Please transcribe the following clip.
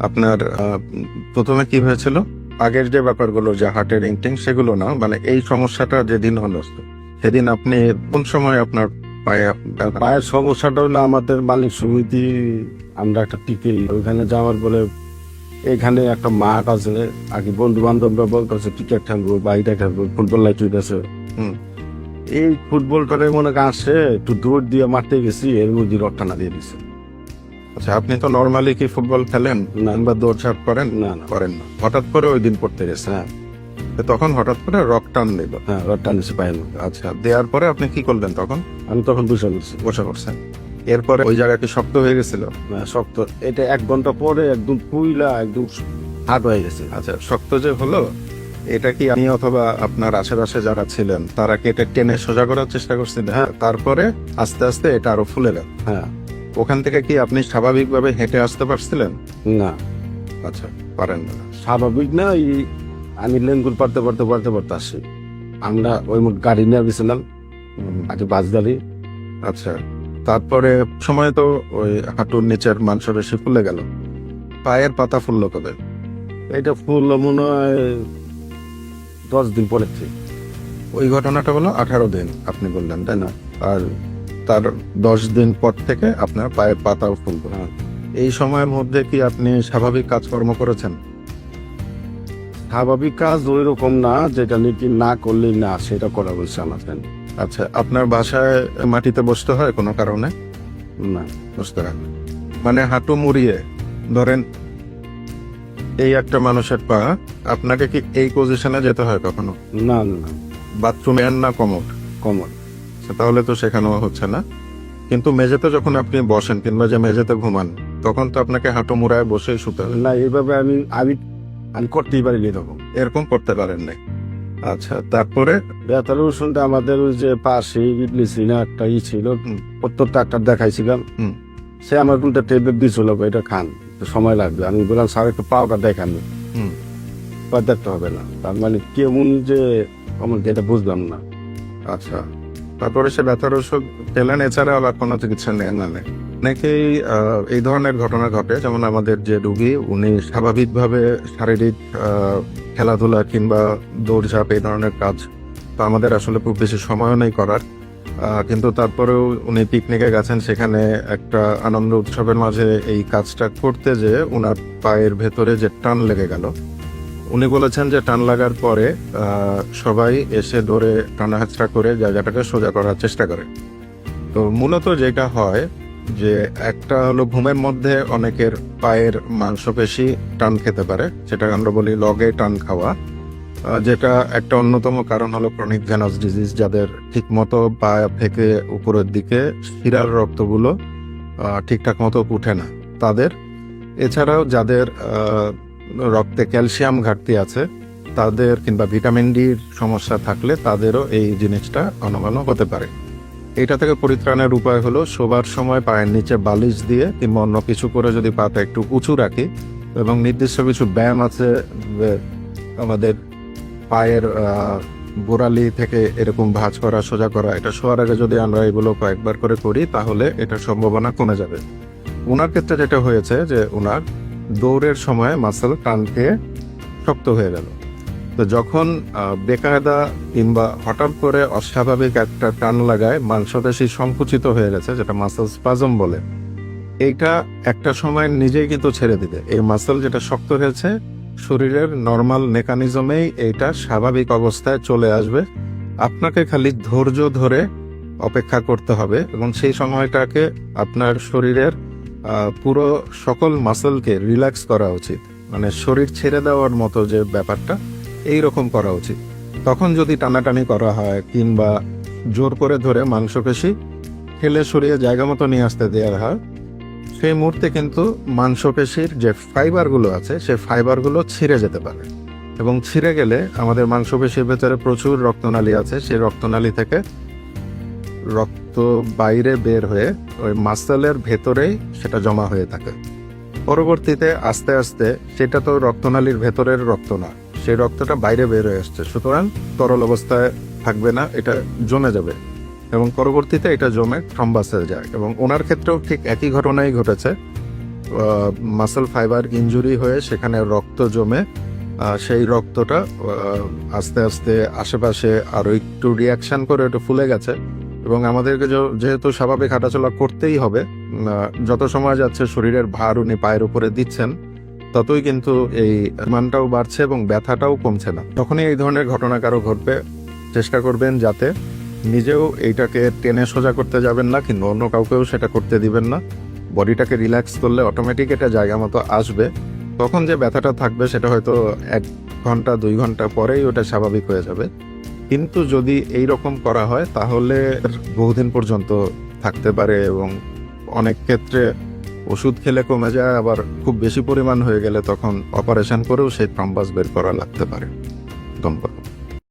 আপনার প্রথমে কি হয়েছিল? আগের যে ব্যাপারগুলো যে হার্টের ইন্টিং সেগুলো না মানে এই সমস্যাটা যেদিন হলো সেদিন আপনি কোন সময় আপনার পায়ে পায়ের সমস্যাটা হলো আমাদের মালিক সমিতি আমরা একটা টিকে ওইখানে যাওয়ার পরে এখানে একটা মাঠ আছে আগে বন্ধু বান্ধবরা বলতেছে ক্রিকেট খেলব বাইরে খেলব ফুটবল লাইট হইতেছে। হুম। এই ফুটবলটারে মনে আসে একটু দৌড় দিয়ে মারতে গেছি এর মধ্যে রক্ত না দিয়ে দিছে। আচ্ছা আপনি তো নর্মালি কি ফুটবল খেলেন না। বা দৌড়ঝাঁপ করেন? না না। করেন না। হঠাৎ করে ওই দিন পড়তে গেছে হ্যাঁ। তখন হঠাৎ করে রক টান দিল। হ্যাঁ রক্ত নিছে পায়ের মধ্যে। আচ্ছা দেওয়ার পরে আপনি কি করলেন তখন? আমি তখন বসে করছি বসে করছেন এরপরে ওই জায়গা কি শক্ত হয়ে গেছিল? শক্ত। এটা এক ঘণ্টা পরে একদম পুইলা একদম হাট হয়ে গেছে। আচ্ছা শক্ত যে হলো এটা কি আপনি অথবা আপনার আশেপাশে যারা ছিলেন তারা কি এটা টেনে সোজা করার চেষ্টা করছিলেন? হ্যাঁ। তারপরে আস্তে আস্তে এটা আরও ফুলে গেল। হ্যাঁ। ওখান থেকে কি আপনি স্বাভাবিকভাবে হেঁটে আসতে পারছিলেন? না। আচ্ছা পারেন না। স্বাভাবিক না এই আমি লেঙ্গুল পারতে পারতে পারতে পারতে আসি। আমরা ওই মুখ গাড়ি নিয়ে গেছিলাম আগে বাস গাড়ি আচ্ছা তারপরে সময় তো ওই হাঁটুর নিচের মাংসপেশি ফুলে গেল। পায়ের পাতা ফুললো কবে? এটা ফুল মনে হয় দশ দিন পরে ওই ঘটনাটা হলো আঠারো দিন আপনি বললেন তাই না? আর তার দশ দিন পর থেকে আপনার পায়ের পাতাও ফুলবে। হ্যাঁ। এই সময়ের মধ্যে কি আপনি স্বাভাবিক কাজকর্ম করেছেন? স্বাভাবিক কাজ ওই রকম না যেটা নাকি না করলেই না সেটা করা বলছে friend। আচ্ছা আপনার বাসায় মাটিতে বসতে হয় কোনো কারণে? না। বসতে হয়। মানে হাঁটু মুড়িয়ে ধরেন এই একটা মানুষের পা আপনাকে কি এই পজিশনে যেতে হয় কখনো? না না বাথরুমে আর না কমন আচ্ছা, তাহলে তো শেখানো হচ্ছে না। কিন্তু মেঝেতে যখন আপনি বসেন কিংবা যে মেঝেতে ঘুমান তখন তো আপনাকে হাঁটু মুড়ায় বসে শুতে হবে। না এইভাবে আমি আমি আমি করতেই পারিনি তখন। এরকম করতে পারেন নাই আচ্ছা তারপরে? বেতার ওষুধটা আমাদের ওই যে পাশে ইডলি সিনা একটা ই ছিল। প্রত্যেকটা একটা দেখাইছিলাম। সে আমার উল্টা ট্যাবলেট দিয়েছিল এটা খান সময় লাগবে। আমি বললাম স্যার একটু পাওয়াটা দেখান। দেখতে হবে না। তার মানে কেমন যে আমার যেটা বুঝলাম না। আচ্ছা। তারপরে সে ব্যথার ওষুধ পেলেন, এছাড়া আবার কোনো চিকিৎসা নেন না অনেকেই এই ধরনের ঘটনা ঘটে। যেমন আমাদের যে রুগী, উনি স্বাভাবিকভাবে শারীরিক খেলাধুলা কিংবা দৌড়ঝাঁপ এই ধরনের কাজ তো আমাদের আসলে খুব বেশি সময়ও নেই করার। কিন্তু তারপরেও উনি পিকনিকে গেছেন, সেখানে একটা আনন্দ উৎসবের মাঝে এই কাজটা করতে যে ওনার পায়ের ভেতরে যে টান লেগে গেল উনি বলেছেন যে টান লাগার পরে সবাই এসে ধরে টানা হাঁচড়া করে জায়গাটাকে সোজা করার চেষ্টা করে। তো মূলত যেটা হয় যে একটা হলো ঘুমের মধ্যে অনেকের পায়ের মাংসপেশি টান খেতে পারে, সেটা আমরা বলি লগে টান খাওয়া যেটা একটা অন্যতম কারণ হলো ক্রনিক ভেনাস ডিজিজ যাদের ঠিক মতো পা থেকে উপরের দিকে শিরার রক্তগুলো ঠিকঠাক মতো উঠে না। তাদের, এছাড়াও যাদের রক্তে ক্যালসিয়াম ঘাটতি আছে, তাদের কিংবা ভিটামিন ডির সমস্যা থাকলে তাদেরও এই জিনিসটা অনমানো হতে পারে। এটা থেকে পরিত্রাণের উপায় হলো শোবার সময় পায়ের নিচে বালিশ দিয়ে কিংবা অন্য কিছু করে যদি পাটা একটু উঁচু রাখি এবং নির্দিষ্ট কিছু ব্যায়াম আছে আমাদের পায়ের গোড়ালি থেকে এরকম ভাঁজ করা, সোজা করা, এটা শোয়ার আগে যদি আমরা এগুলো কয়েকবার করে করি তাহলে এটার সম্ভাবনা কমে যাবে। ওনার ক্ষেত্রে যেটা হয়েছে যে ওনার দৌড়ের সময় মাসেল টান খেয়ে শক্ত হয়ে গেল। তো যখন বেকায়দা কিংবা হঠাৎ করে অস্বাভাবিক একটা টান লাগায়, মাংসপেশি সংকুচিত হয়ে গেছে, যেটা মাসেল স্পাজম বলে এইটা একটা সময় নিজেই কিন্তু ছেড়ে দিবে এই মাসেল যেটা শক্ত হয়েছে, শরীরের নর্মাল মেকানিজমেই এইটা স্বাভাবিক অবস্থায় চলে আসবে। আপনাকে খালি ধৈর্য ধরে অপেক্ষা করতে হবে এবং সেই সময়টাকে আপনার শরীরের পুরো সকল মাসেলকে রিল্যাক্স করা উচিত। মানে শরীর ছেড়ে দেওয়ার মতো যে ব্যাপারটা এই রকম করা উচিত। তখন যদি টানাটানি করা হয় কিংবা জোর করে ধরে মাংসপেশি ঠেলে সরিয়ে জায়গা মতো নিয়ে আসতে দেওয়া হয়, সেই মুহূর্তে কিন্তু মাংসপেশির যে ফাইবারগুলো আছে, সেই ফাইবারগুলো ছিঁড়ে যেতে পারে। এবং ছিঁড়ে গেলে আমাদের মাংসপেশির ভেতরে প্রচুর রক্তনালী আছে, সেই রক্তনালী থেকে রক্ত বাইরে বের হয়ে ওই মাসেলের ভেতরেই সেটা জমা হয়ে থাকে। পরবর্তীতে আস্তে আস্তে সেটা তো রক্তনালীর ভেতরের রক্ত না, সেই রক্তটা বাইরে বের হয়ে আসছে। সুতরাং তরল অবস্থায় থাকবে না, এটা জমে যাবে এবং পরবর্তীতে এটা জমে থ্রম্বাসে যায় এবং ওনার ক্ষেত্রেও ঠিক একই ঘটনাই ঘটেছে। মাসেল ফাইবার ইনজুরি হয়ে সেখানে রক্ত জমে সেই রক্তটা আস্তে আস্তে আশেপাশে আরও একটু রিয়াকশন করে ওটা ফুলে গেছে। এবং আমাদেরকে যেহেতু স্বাভাবিক হাঁটাচলা করতেই হবে যত সময় যাচ্ছে শরীরের ভার উনি পায়ের উপরে দিচ্ছেন, ততই কিন্তু এই মানটাও বাড়ছে এবং ব্যথাটাও কমছে না। তখনই এই ধরনের ঘটনা কারও ঘটবে। চেষ্টা করবেন যাতে নিজেও এইটাকে টেনে সোজা করতে যাবেন না কিন্তু অন্য কাউকেও সেটা করতে দিবেন না। বডিটাকে রিল্যাক্স করলে অটোমেটিক এটা জায়গা মতো আসবে। তখন যে ব্যথাটা থাকবে সেটা হয়তো এক ঘণ্টা, দুই ঘণ্টা পরেই ওটা স্বাভাবিক হয়ে যাবে। কিন্তু যদি এই রকম করা হয়, তাহলে বহুদিন পর্যন্ত থাকতে পারে এবং অনেক ক্ষেত্রে ওষুধ খেলে কমে যায়, আবার খুব বেশি পরিমাণ হয়ে গেলে তখন অপারেশন করেও সেই থ্রম্বাস বের করা লাগতে পারে। ধন্যবাদ।